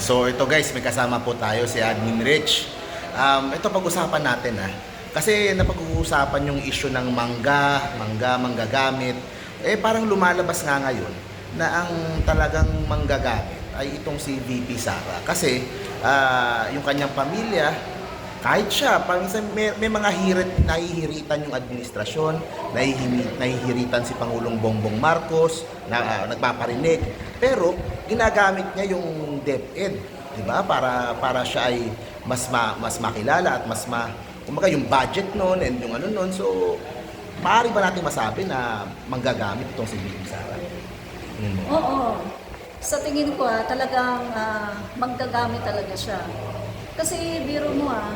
So ito guys, may kasama po tayo si Admin Rich. Um, ito pag-usapan natin ah. Kasi napag-uusapan yung issue ng mangga, mangga, manggagamit. Eh parang lumalabas nga ngayon na ang talagang manggagamit ay itong si VP Sara. Kasi ah, yung kanyang pamilya, kahit siya, paminsan may, may mga hirit, nahihiritan yung administrasyon, nahihimi, nahihiritan si Pangulong Bongbong Marcos, na ah, nagpaparinig. Pero ginagamit niya yung DepEd, di ba? Para para siya ay mas ma, mas makilala at mas ma kumbaga yung budget noon and yung ano noon. So maaari ba natin masabi na manggagamit itong si VP Sara? Mo? Oo. Sa tingin ko ah, talagang ah, manggagamit talaga siya. Kasi biro mo ah,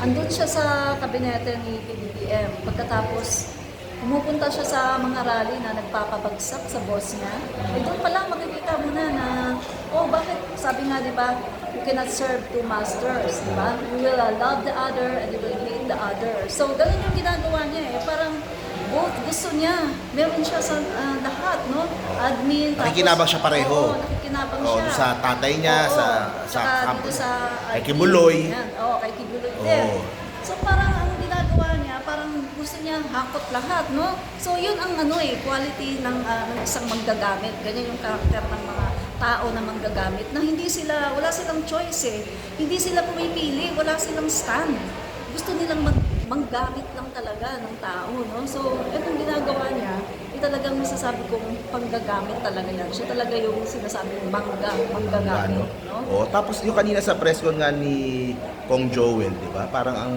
andun siya sa kabinete ni PBBM. Pagkatapos, pumupunta siya sa mga rally na nagpapabagsak sa boss niya. Eh doon pa lang makikita mo na na, oh bakit, sabi nga di ba, you cannot serve two masters, di ba? You will uh, love the other and you will hate the other. So, ganun yung ginagawa niya eh. Parang, both gusto niya. Meron siya sa ah, lahat, no? Admin. Nakikinabang siya pareho. Oo, nakikinabang Oo, siya. doon sa tatay niya, Oo, sa, sa, dito sa kay. Kibuloy. Oo, kay Kibuloy din. So parang ang ginagawa niya, parang gusto niya hakot lahat, no? So yun ang ano eh, quality ng, ng isang manggagamit. Ganyan yung karakter ng mga tao na manggagamit na hindi sila, wala silang choice eh. Hindi sila pumipili, wala silang stand. Gusto nilang mag manggamit lang talaga ng tao, no? So, itong ginagawa niya, talagang masasabi kong panggagamit talaga yan. Siya talaga yung sinasabing mangga, manggagamit, Ano? no? Oh, tapos yung kanina sa press con nga ni Kong Joel, 'di ba? Parang ang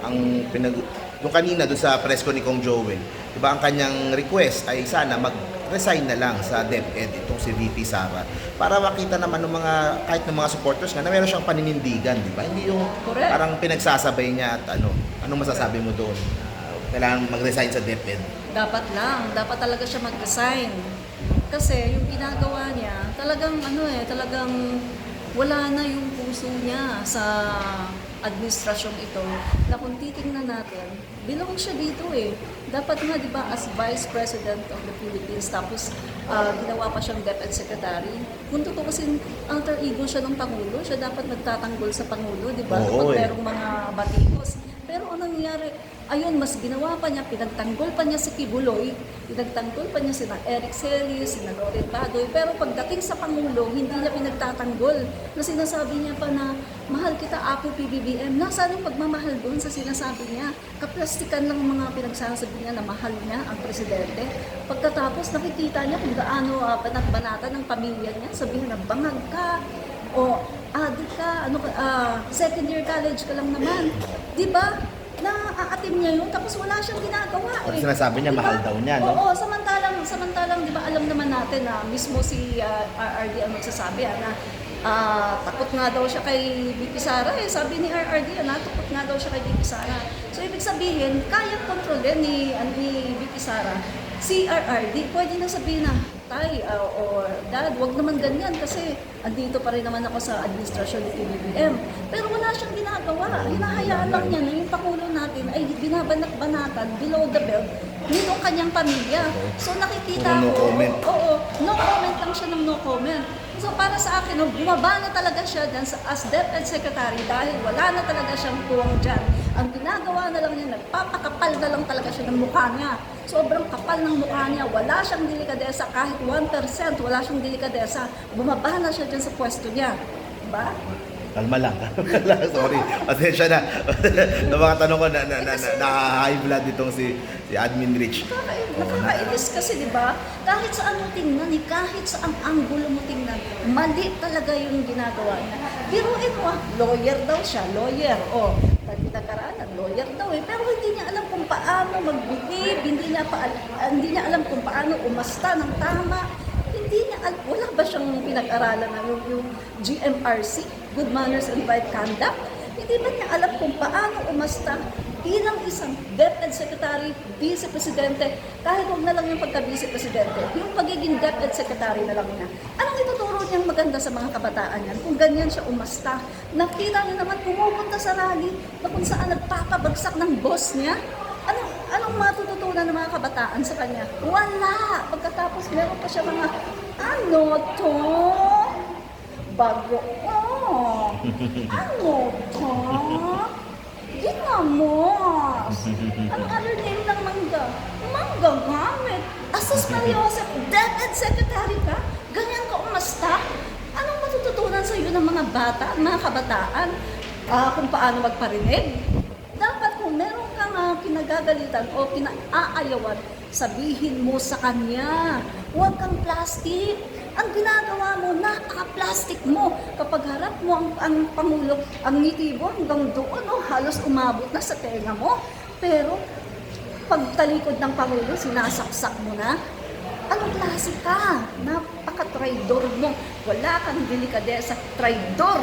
ang pinag yung kanina doon sa press con ni Kong Joel, 'di ba? Ang kanyang request ay sana mag-resign na lang sa DepEd itong si VP Sara para makita naman ng mga kahit ng mga supporters nga na meron siyang paninindigan, 'di ba? Hindi yung Correct. parang pinagsasabay niya at ano, anong masasabi mo doon? Ah, kailangan mag-resign sa DepEd. Dapat lang, dapat talaga siya mag-resign. Kasi yung ginagawa niya, talagang ano eh, talagang wala na yung puso niya sa administrasyong ito na kung titingnan natin, belong siya dito eh. Dapat nga, di ba, as Vice President of the Philippines, tapos ah, ginawa pa siyang DepEd Secretary. Kung totoo kasi alter ego siya ng Pangulo, siya dapat nagtatanggol sa Pangulo, di ba? Kapag eh. merong mga batikos. Pero anong nangyari? Ayun, mas ginawa pa niya, pinagtanggol pa niya si Kibuloy, pinagtanggol pa niya sina Eric Celis, sina Loren Badoy, pero pagdating sa Pangulo, hindi niya pinagtatanggol. Na sinasabi niya pa na, mahal kita, Apo PBBM. Nasaan yung pagmamahal doon sa sinasabi niya? Kaplastikan lang ang mga pinagsasabi niya na mahal niya ang presidente. Pagkatapos, nakikita niya kung gaano uh, banat-banata ng pamilya niya. Sabihin na, bangag ka, o adik ka, ano ka, ah, second year college ka lang naman. Di ba? Naaatim niya yun, tapos wala siyang ginagawa eh. sinasabi niya, Di mahal daw niya, no? Oo, samantalang, samantalang, di ba, alam naman natin na mismo si ah, RRD ang nagsasabi ah, na ah, takot nga daw siya kay BP Sara eh. Sabi ni RRD, ah, natakot nga daw siya kay BP Sara. So, ibig sabihin, kayang kontrolin ni, ah, ni BP Sara si RRD, pwede na sabihin na, tay, ah, or dad, wag naman ganyan kasi andito pa rin naman ako sa administrasyon ni PBBM. Pero wala siyang ginagawa. Hinahayaan lang niya na yung Pangulo natin ay binabanak-banatan below the belt nitong kanyang pamilya. So nakikita Puro no ko, comment. oo, no comment lang siya ng no comment. So para sa akin, no, bumaba na talaga siya dyan sa, as DepEd Secretary dahil wala na talaga siyang tuwang dyan. Ang ginagawa na lang niya, nagpapakapal na lang talaga siya ng mukha niya. Sobrang kapal ng mukha niya. Wala siyang delikadesa. Kahit 1%, wala siyang delikadesa. Bumaba na siya dyan sa pwesto niya. Diba? Kalma lang. Sorry. Pasensya na. na mga tanong ko na, na, na, na, na high blood itong si, si Admin Rich. Nakakainis kasi, di ba? Kahit saan mo tingnan, eh, kahit sa ang anggulo mo tingnan, mali talaga yung ginagawa niya. Biruin mo, ah, lawyer daw siya, lawyer. O, oh, pinag-aralan, lawyer daw eh. Pero hindi niya alam kung paano mag-behave, hindi niya, pa, hindi niya alam kung paano umasta ng tama. Hindi niya alam, wala ba siyang pinag-aralan na yung, yung GMRC, Good Manners and Right Conduct? Hindi ba niya alam kung paano umasta bilang isang DepEd Secretary, Vice Presidente, kahit huwag na lang yung pagka-Vice Presidente, yung pagiging DepEd Secretary na lang niya. Anong ituturo niyang maganda sa mga kabataan yan kung ganyan siya umasta? Nakita niyo naman pumupunta sa rally na kung saan nagpapabagsak ng boss niya. Anong, anong matututunan ng mga kabataan sa kanya? Wala! Pagkatapos meron pa siya mga, ano to? Bago. Oh, ano to? Ginamos. Ang other name ng mangga? Mangga gamit. Asus Maria Joseph, DepEd Secretary ka? Ganyan ka umasta? Anong matututunan sa iyo ng mga bata, mga kabataan? Ah, kung paano magparinig? Dapat kung meron kang ah, kinagagalitan o kinaayawan, sabihin mo sa kanya. Huwag kang plastic. Ang ginagawa mo, napaka-plastic mo. Kapag harap mo ang, ang Pangulo, ang ngiti mo hanggang doon, oh, halos umabot na sa tenga mo. Pero, pagtalikod ng Pangulo, sinasaksak mo na. Anong klase ka? Napaka-traidor mo. Wala kang delikadesa. Traidor!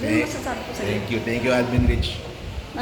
Yun ang masasabi ko sa iyo. Thank you, thank you, Admin Rich.